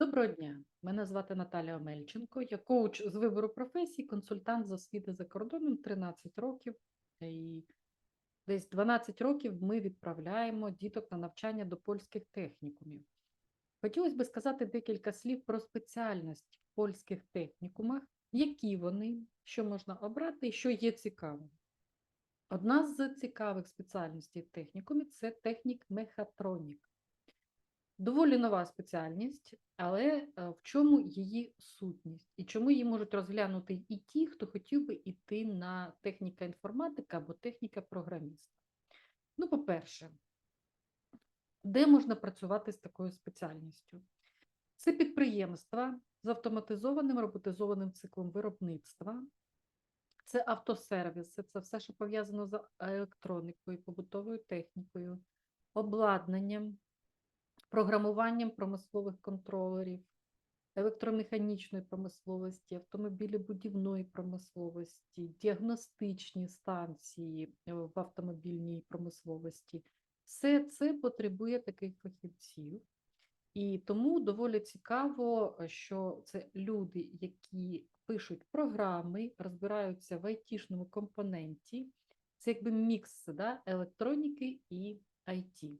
Доброго дня. Мене звати Наталія Омельченко. Я коуч з вибору професій, консультант з освіти за кордоном 13 років. І десь 12 років ми відправляємо діток на навчання до польських технікумів. Хотілося б сказати декілька слів про спеціальність в польських технікумах, які вони, що можна обрати і що є цікавим. Одна з цікавих спеціальностей в це технік-мехатронік. Доволі нова спеціальність, але е, в чому її сутність? І чому її можуть розглянути і ті, хто хотів би йти на техніка інформатика або техніка програміста? Ну, по-перше, де можна працювати з такою спеціальністю? Це підприємства з автоматизованим роботизованим циклом виробництва, це автосервіси, це все, що пов'язано з електроникою, побутовою технікою, обладнанням, програмуванням промислових контролерів, електромеханічної промисловості, автомобілебудівної промисловості, діагностичні станції е, в автомобільній промисловості. Все це потребує таких фахівців. І тому доволі цікаво, що це люди, які пишуть програми, розбираються в айтішному компоненті. Це якби мікс да, електроніки і IT.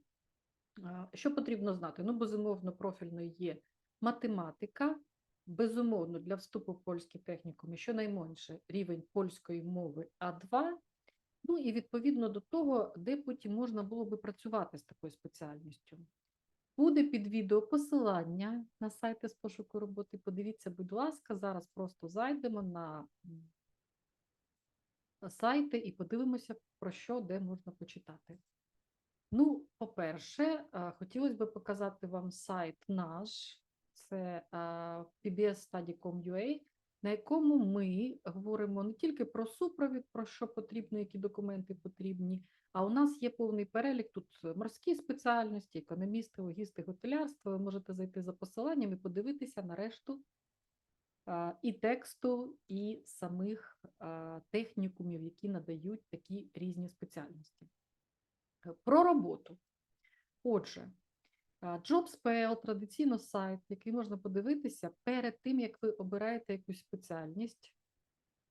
Що потрібно знати? Ну, безумовно, профільною є математика, безумовно, для вступу в польський технікум, щонайменше рівень польської мови А2, ну і відповідно до того, де потім можна було би працювати з такою спеціальністю. Буде під відео посилання на сайти з пошуку роботи. Подивіться, будь ласка, зараз просто зайдемо на сайти і подивимося, про що де можна почитати. Ну, по-перше, хотілося б показати вам сайт наш, це pbsstudy.com.ua, на якому ми говоримо не тільки про супровід, про що потрібно, які документи потрібні, а у нас є повний перелік тут морські спеціальності, економісти, логісти, готелярство. Ви можете зайти за посиланням і подивитися на решту і тексту, і самих технікумів, які надають такі різні спеціальності. Про роботу. Отже, JobSpell – традиційно сайт, який можна подивитися перед тим, як ви обираєте якусь спеціальність.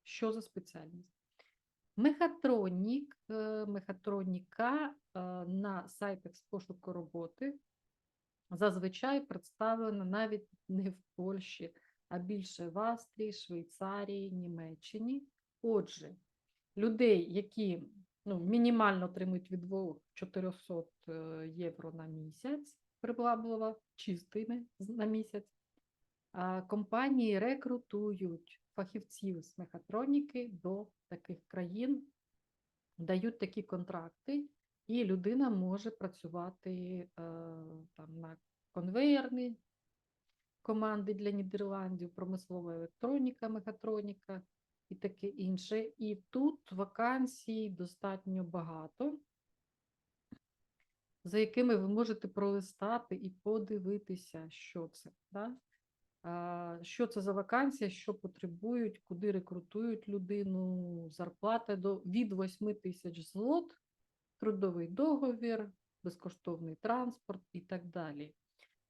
Що за спеціальність? Мехатронік, е, мехатроніка е, на сайтах з пошуку роботи зазвичай представлена навіть не в Польщі, а більше в Австрії, Швейцарії, Німеччині. Отже, людей, які ну, мінімально отримують від 2-400 е, євро на місяць, прибаблива чистими на місяць, компанії рекрутують фахівців з мехатроніки до таких країн, дають такі контракти, і людина може працювати е, там, на конвейерні команди для Нідерландів, промислова електроніка, мехатроніка і таке інше. І тут вакансій достатньо багато, за якими ви можете пролистати і подивитися, що це. Да? Що це за вакансія, що потребують, куди рекрутують людину, зарплата до від 8 тисяч злот, трудовий договір, безкоштовний транспорт і так далі.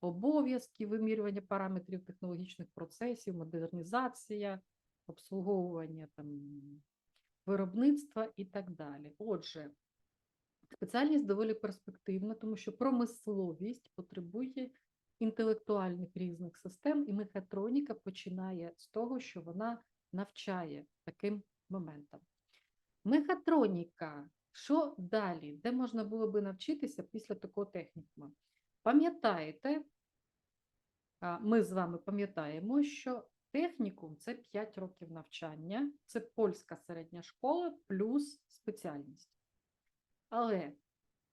Обов'язки, вимірювання параметрів технологічних процесів, модернізація, обслуговування там, виробництва і так далі. Отже, спеціальність доволі перспективна, тому що промисловість потребує інтелектуальних різних систем, і мехатроніка починає з того, що вона навчає таким моментам. Мехатроніка, що далі? Де можна було би навчитися після такого технікуму? Пам'ятаєте, ми з вами пам'ятаємо, що технікум це 5 років навчання, це польська середня школа плюс спеціальність. Але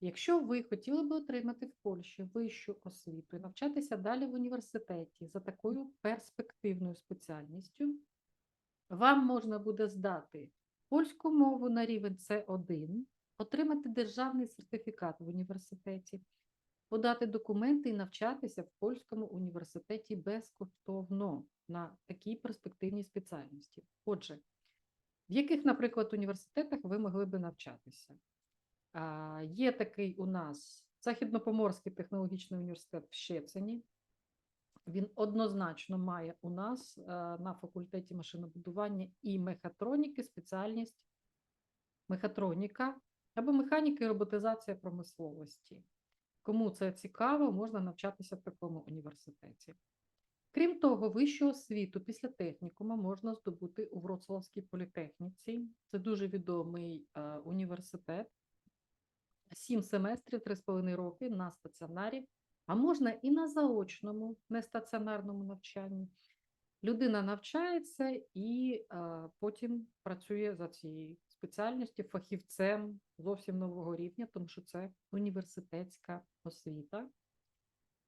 Якщо ви хотіли би отримати в Польщі вищу освіту і навчатися далі в університеті за такою перспективною спеціальністю, вам можна буде здати польську мову на рівень С1, отримати державний сертифікат в університеті, подати документи і навчатися в польському університеті безкоштовно на такій перспективній спеціальності. Отже, в яких, наприклад, університетах ви могли би навчатися? Є такий у нас Західнопоморський технологічний університет в Щецині, він однозначно має у нас е, на факультеті машинобудування і мехатроніки спеціальність мехатроніка або механіка і роботизація промисловості. Кому це цікаво, можна навчатися в такому університеті. Крім того, вищу освіту після технікуму можна здобути у Вроцлавській політехніці. Це дуже відомий е, університет. Сім семестрів, три з половиною роки на стаціонарі, а можна і на заочному, нестаціонарному навчанні. Людина навчається і е, потім працює за цією спеціальністю фахівцем зовсім нового рівня, тому що це університетська освіта.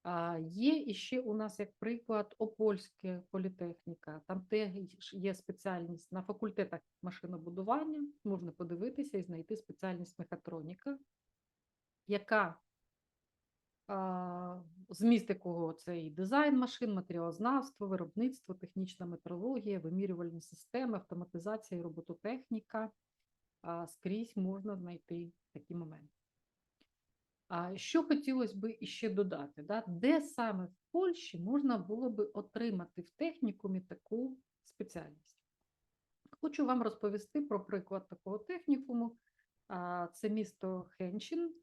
А, Є іще у нас, як приклад, Опольська політехніка. Там теж є спеціальність на факультетах машинобудування. Можна подивитися і знайти спеціальність мехатроніка, яка зміст якого це і дизайн машин, матеріалознавство, виробництво, технічна метрологія, вимірювальні системи, автоматизація і робототехніка. Скрізь можна знайти такі моменти. А що хотілося б іще додати, да? де саме в Польщі можна було би отримати в технікумі таку спеціальність? Хочу вам розповісти про приклад такого технікуму. Це місто Хенчин.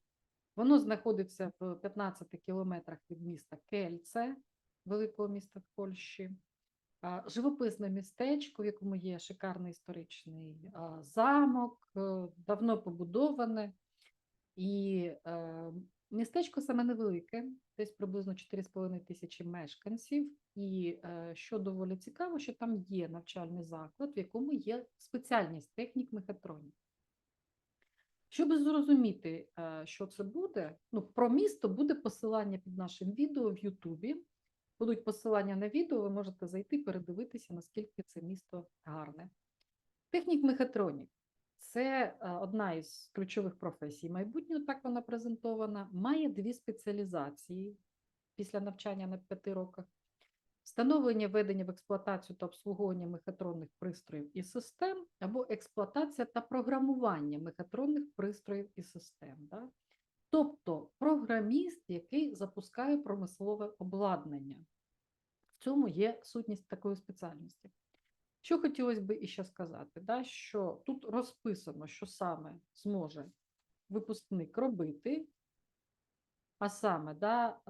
Воно знаходиться в 15 кілометрах від міста Кельце, великого міста в Польщі. Живописне містечко, в якому є шикарний історичний замок, е, давно побудоване. І е, містечко саме невелике, десь приблизно 4,5 тисячі мешканців. І е, що доволі цікаво, що там є навчальний заклад, в якому є спеціальність технік мехатронік. Щоб зрозуміти, е, що це буде, ну, про місто буде посилання під нашим відео в Ютубі. Будуть посилання на відео, ви можете зайти, передивитися, наскільки це місто гарне. Технік мехатронік це е, одна із ключових професій майбутнього, так вона презентована, має дві спеціалізації після навчання на п'яти роках. Встановлення введення в експлуатацію та обслуговування мехатронних пристроїв і систем, або експлуатація та програмування мехатронних пристроїв і систем. Да? Тобто програміст, який запускає промислове обладнання. В цьому є сутність такої спеціальності. Що хотілося б іще сказати, да, що тут розписано, що саме зможе випускник робити, а саме да,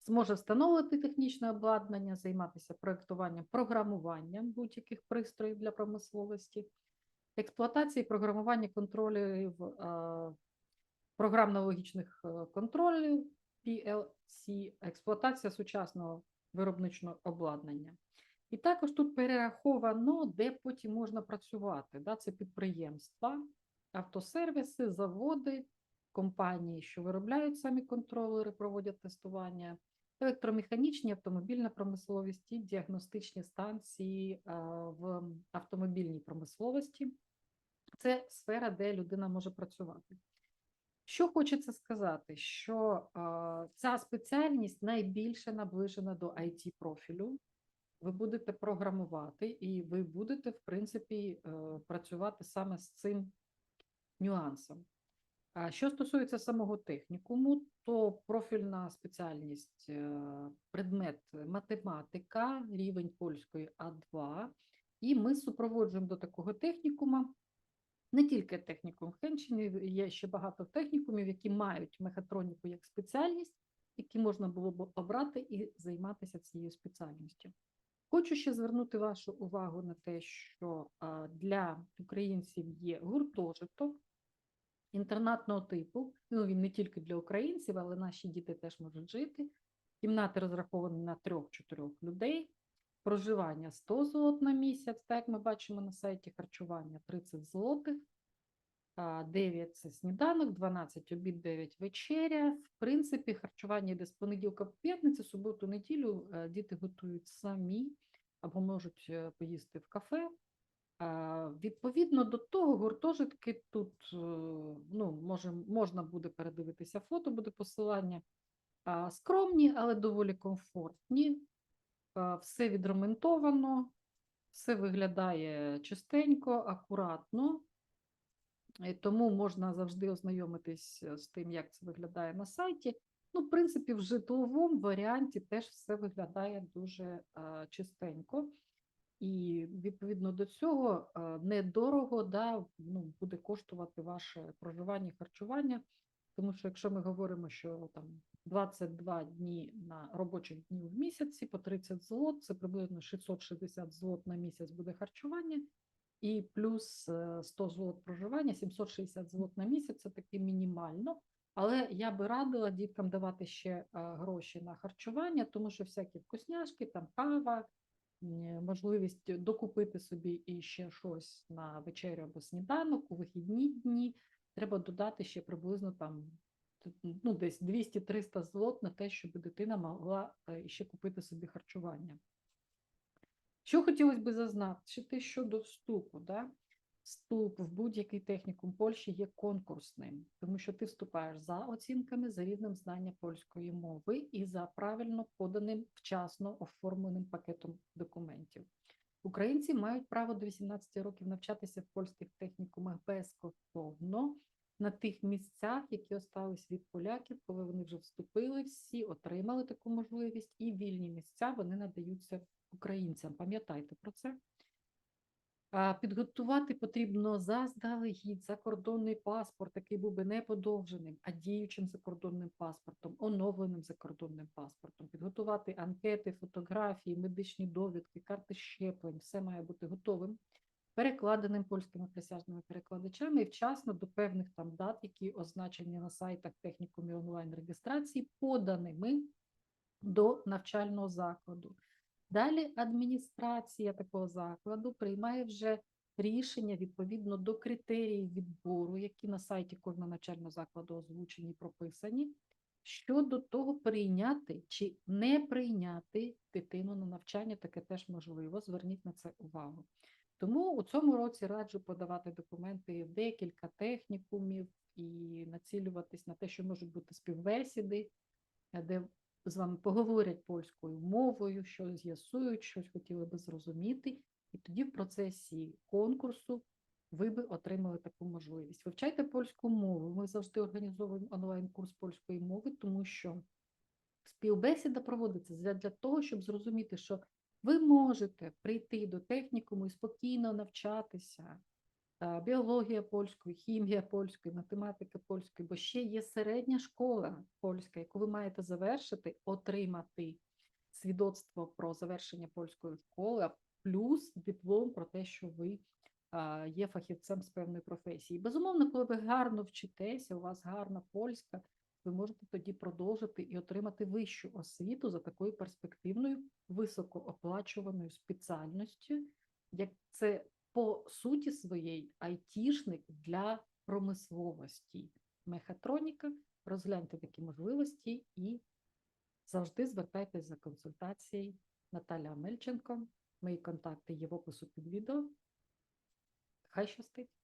зможе встановити технічне обладнання, займатися проєктуванням, програмуванням будь-яких пристроїв для промисловості, експлуатації, програмування контролів, е, програмно-логічних е, контролів PLC, експлуатація сучасного виробничного обладнання. І також тут перераховано, де потім можна працювати. Да? Це підприємства, автосервіси, заводи, компанії, що виробляють самі контролери, проводять тестування, електромеханічні, автомобільна промисловість і діагностичні станції в автомобільній промисловості. Це сфера, де людина може працювати. Що хочеться сказати, що ця спеціальність найбільше наближена до it профілю ви будете програмувати, і ви будете, в принципі, е, працювати саме з цим нюансом. А що стосується самого технікуму, то профільна спеціальність е, предмет математика, рівень польської А2, і ми супроводжуємо до такого технікума. Не тільки технікум в Хенчині, є ще багато технікумів, які мають мехатроніку як спеціальність, які можна було б обрати і займатися цією спеціальністю. Хочу ще звернути вашу увагу на те, що для українців є гуртожиток інтернатного типу. Ну, він не тільки для українців, але наші діти теж можуть жити. Кімнати розраховані на трьох-чотирьох людей. Проживання 100 злот на місяць, так як ми бачимо на сайті харчування 30 злотих. 9 це сніданок, 12 обід, 9 вечеря. В принципі, харчування йде з понеділка по п'ятницю, суботу, неділю е, діти готують самі або можуть е, поїсти в кафе. Відповідно до того, гуртожитки тут е, ну, може, можна буде передивитися фото, буде посилання. Скромні, але доволі комфортні. Все відремонтовано, все виглядає чистенько, акуратно. Тому можна завжди ознайомитись з тим, як це виглядає на сайті. Ну, в принципі, в житловому варіанті теж все виглядає дуже е, чистенько. І відповідно до цього е, недорого да, ну, буде коштувати ваше проживання харчування. Тому що якщо ми говоримо, що там 22 дні на робочих днів в місяці по 30 злот, це приблизно 660 злот на місяць буде харчування, і плюс е, 100 злот проживання, 760 злот на місяць це таки мінімально. Але я би радила діткам давати ще гроші на харчування, тому що всякі вкусняшки, там кава, можливість докупити собі і ще щось на вечерю або сніданок у вихідні дні. Треба додати ще приблизно там ну, десь 200-300 злот на те, щоб дитина могла е, ще купити собі харчування. Що хотілося б зазначити щодо вступу, да? Вступ в будь-який технікум Польщі є конкурсним, тому що ти вступаєш за оцінками, за рівнем знання польської мови і за правильно поданим вчасно оформленим пакетом документів. Українці мають право до 18 років навчатися в польських технікумах безкоштовно на тих місцях, які остались від поляків, коли вони вже вступили, всі отримали таку можливість, і вільні місця вони надаються українцям. Пам'ятайте про це. Підготувати потрібно заздалегідь закордонний паспорт, який був би не подовженим, а діючим закордонним паспортом, оновленим закордонним паспортом, підготувати анкети, фотографії, медичні довідки, карти щеплень, все має бути готовим, перекладеним польськими присяжними перекладачами і вчасно до певних там дат, які означені на сайтах технікумі онлайн реєстрації, поданими до навчального закладу. Далі адміністрація такого закладу приймає вже рішення відповідно до критеріїв відбору, які на сайті кожного навчального закладу озвучені і прописані, щодо того, прийняти чи не прийняти дитину на навчання, таке теж можливо. Зверніть на це увагу. Тому у цьому році раджу подавати документи в декілька технікумів і націлюватись на те, що можуть бути співбесіди, е, де з вами поговорять польською мовою, що з'ясують, щось хотіли би зрозуміти, і тоді в процесі конкурсу ви би отримали таку можливість. Вивчайте польську мову. Ми завжди організовуємо онлайн-курс польської мови, тому що співбесіда проводиться для того, щоб зрозуміти, що ви можете прийти до технікуму і спокійно навчатися. е, Біологія польської, хімія польської, математика польської, бо ще є середня школа польська, яку ви маєте завершити, отримати свідоцтво про завершення польської школи, плюс диплом про те, що ви є фахівцем з певної професії. Безумовно, коли ви гарно вчитеся, у вас гарна польська, ви можете тоді продовжити і отримати вищу освіту за такою перспективною високооплачуваною спеціальністю, як це по суті своєї айтішник для промисловості. Мехатроніка, розгляньте такі можливості і завжди звертайтесь за консультацією. Наталя Мельченко. Мої контакти є в опису під відео. Хай щастить!